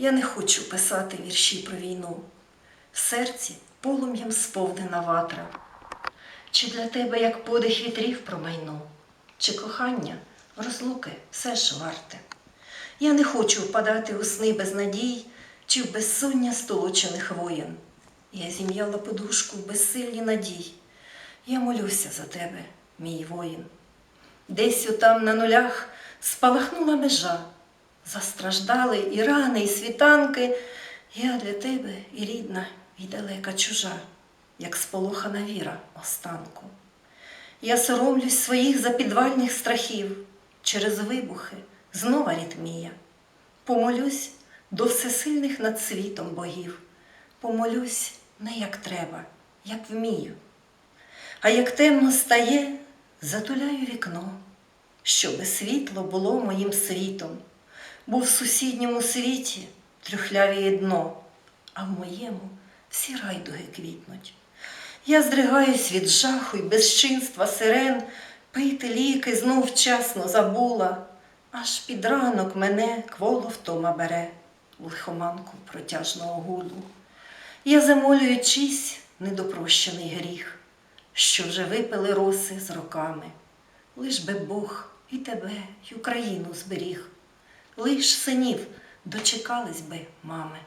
Я не хочу писати вірші про війну. В серці полум'ям сповнена ватра. Чи для тебе, як подих вітрів промайну, чи кохання розлуки все ж варте? Я не хочу впадати у сни без надій, чи в безсоння столочених воєн. Я зім'яла подушку в безсиллі надій. Я молюся за тебе, мій воїн. Десь отам на нулях спалахнула межа. Застраждали і рани, і світанки. Я для тебе і рідна, і далека чужа, як сполохана віра останку. Я соромлюсь своїх запідвальних страхів, через вибухи знова ритмія. Помолюсь до всесильних над світом богів. Помолюсь не як треба, як вмію. А як темно стає, затуляю вікно, щоби світло було моїм світом, бо в сусідньому світі трюхлявіє дно, а в моєму всі райдуги квітнуть. Я здригаюсь від жаху й безчинства сирен, пити ліки знов вчасно забула, аж під ранок мене кволо втома бере в лихоманку протяжного гулу. Я замолюю чийсь недопрощений гріх, що вже випили роси з роками. Лиш би Бог і тебе, й Україну зберіг, лиш синів дочекались би, мами.